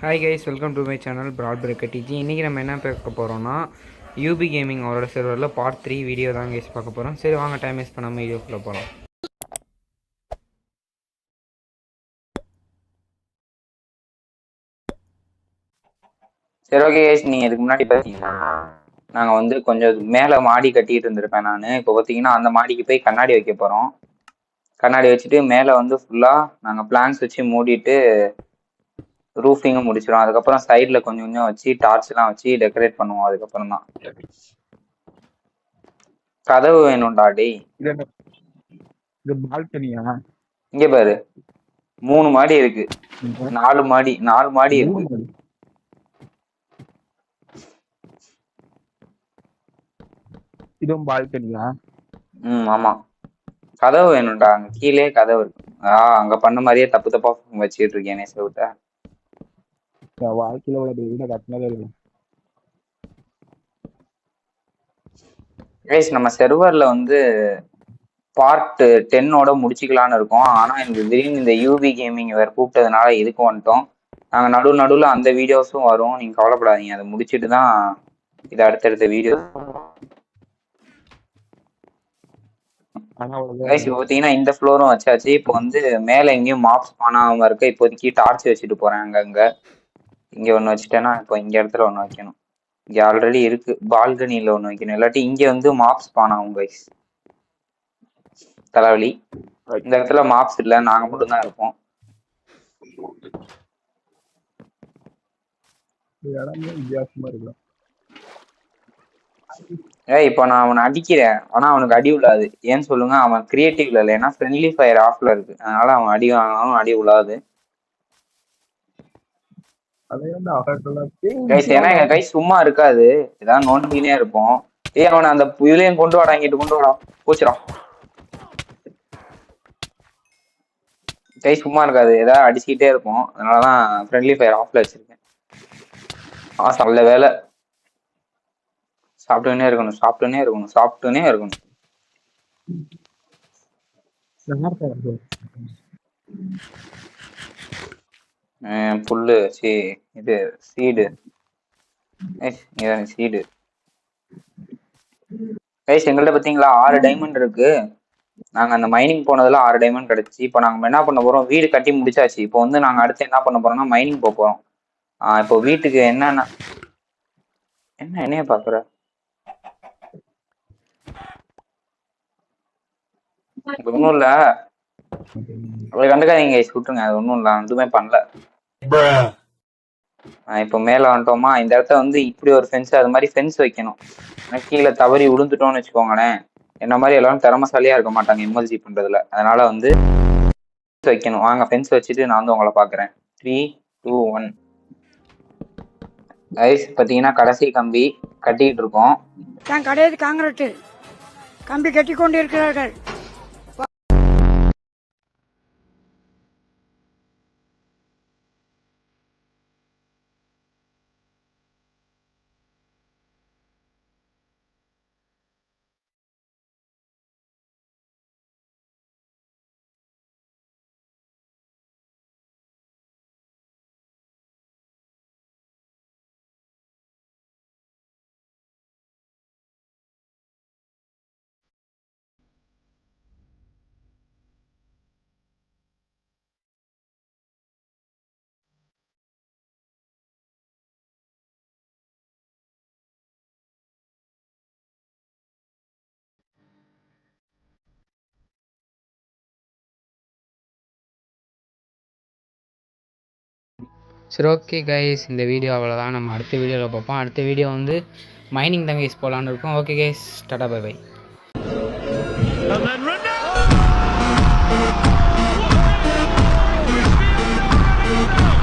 Hi guys welcome to my channel brad breaker D G இன்றைக்கி நம்ம என்ன பார்க்க போகிறோம்னா யூபி கேமிங் அவரோட சர்வரில் பார்ட் த்ரீ வீடியோ தான் கைஸ் பார்க்க போகிறோம் சரி வாங்க டைம் வேஸ்ட் பண்ணாமல் வீடியோக்குள்ளே போகலாம் சரி ஓகே கைஸ் நீங்கள் இதுக்கு முன்னாடி பார்த்தீங்கன்னா நாங்கள் வந்து கொஞ்சம் மேலே மாடி கட்டிட்டு இருந்திருப்பேன் நான். இப்போ பார்த்தீங்கன்னா அந்த மாடிக்கு போய் கண்ணாடி வைக்க போகிறோம் கண்ணாடி வச்சுட்டு மேலே வந்து ஃபுல்லாக நாங்கள் பிளான்ஸ் வச்சு மூடிட்டு ரூஃபிங்கும் முடிச்சிடும் அதுக்கப்புறம் சைடில் கொஞ்சம் கொஞ்சம் வச்சு டார்ச்லாம் வச்சு டெக்கரேட் பண்ணுவோம். அதுக்கப்புறம் தான். கதவு வேணும்டா டேய். இது பால்கனியா? இங்கே பாரு. மூணு மாடி இருக்கு. நாலு மாடி நாலு மாடி இருக்கு. இதுவும் பால்கனியா? ம் ஆமா. கதவு வேணும்டா. அங்க கீழே கதவு இருக்கு. ஆ அங்க பண்ண மாதிரியே தப்பு தப்பா வச்சுட்டு இருக்கேனே செவுட்ட என் வாழ்க்கையில ஒரு வீட கட்டினதே இல்லை கைஸ் நம்ம செர்வர்ல வந்து பார்ட் டென்னோட முடிச்சுக்கலான்னு இருக்கோம். ஆனா எனக்கு திடீர்னு இந்த யூபி கேமிங் வேற கூப்பிட்டதுனால இதுக்கு வந்துட்டோம். நாங்க நடு நடுவுல அந்த வீடியோஸும் வரும். நீங்க கவலைப்படாதீங்க. அதை முடிச்சிட்டு தான் இது அடுத்தடுத்த வீடியோ பார்த்தீங்கன்னா இந்த ஃப்ளோரும் வச்சாச்சு. இப்போ வந்து மேலே எங்கேயும் மாப்ஸ் பண்ணாம இருக்க இப்போதைக்கு டார்ச் வச்சுட்டு போறேன் அங்கங்க இங்க ஒன்று வச்சுட்டேன்னா இப்போ இந்த இடத்துல ஒன்று வைக்கணும். இங்க ஆல்ரெடி இருக்கு. பால்கனியில் ஒன்று வைக்கணும். இல்லாட்டி இங்க வந்து மாப்ஸ் பானாகும் கைஸ் தலைவலி. இந்த இடத்துல மாப்ஸ் இல்லை. நாங்க மட்டும்தான் இருப்போம். இடமே வித்தியாசமா இருக்கு ஏய் இப்போ நான் அவனை அடிக்கிறேன். ஆனா அவனுக்கு அடி விழாது ஏன்னு சொல்லுங்க. அவன் கிரியேட்டிவ்ல இல்லை. ஏன்னா ஃப்ரெண்ட்லி ஃபயர் ஆஃப்ல இருக்கு. அதனால அவன் அடி வாங்கினாலும் அடி விழாது அதே வந்து அவர்களெல்லாம் கைஸ் ஏன்னா எங்க கை சும்மா இருக்காது. ஏதாவது நோண்டினே இருப்போம். ஏய் அவனை அந்த இதுலயும் கொண்டு வாடா இங்கிட்டு கொண்டு வாடா. போச்சுடான் கை சும்மா இருக்காது. ஏதாவது அடிச்சுக்கிட்டே இருப்போம். அதனாலதான் ஃப்ரெண்ட்லி ஃபயர் ஆஃப்ல வச்சிருக்கேன். ஆ நல்ல வேலை. சாப்பிட்டுனே இருக்கணும் சாப்பிட்டுனே இருக்கணும் சாப்பிட்டுனே இருக்கணும். அஹ் புல்லு சி இது சீடு. சீடு. கைஸ் எங்கள்கிட்ட பார்த்தீங்களா ஆறு டைமண்ட் இருக்கு. நாங்கள் அந்த மைனிங் போனதில் ஆறு டைமண்ட் கிடச்சி. இப்போ நாங்கள் என்ன பண்ண போகிறோம் வீடு கட்டி முடிச்சாச்சு. இப்போ வந்து நாங்கள் அடுத்து என்ன பண்ண போறோம்னா மைனிங் போக போகிறோம் இப்போ வீட்டுக்கு என்னென்ன என்ன என்னைய பார்க்குற இது ஒன்றும் இல்லை. அப்படி கண்டுக்காதீங்க guys, விட்டுருங்க. அது ஒன்றும் இல்லை. எதுவுமே பண்ணல. இப்போ மேல வந்துட்டோமா? இந்த இடத்த வந்து இப்படி ஒரு ஃபென்ஸ் அது மாதிரி ஃபென்ஸ் வைக்கணும். ஏன்னா கீழே தவறி விழுந்துட்டோம்னு வச்சுக்கோங்களேன். என்ன மாதிரி எல்லாரும் திறமசாலியா இருக்க மாட்டாங்க எம்எல்சி பண்றதுல. அதனால வந்து வைக்கணும். வாங்க ஃபென்ஸ் வச்சுட்டு நான் வந்து உங்களை பாக்குறேன். த்ரீ டூ ஒன் ஐஸ் பார்த்தீங்கன்னா கடைசி கம்பி கட்டிக்கிட்டு இருக்கோம். கடையது காங்கிரட்டு. கம்பி கட்டி கொண்டிருக்கிறார்கள் சரி ஓகே கைஸ் இந்த வீடியோ அவ்வளோதான் நம்ம அடுத்த வீடியோவில் பார்ப்போம். அடுத்த வீடியோ வந்து மைனிங் தான் கைஸ் போகலான்னு இருக்கோம். Okay guys tata bye bye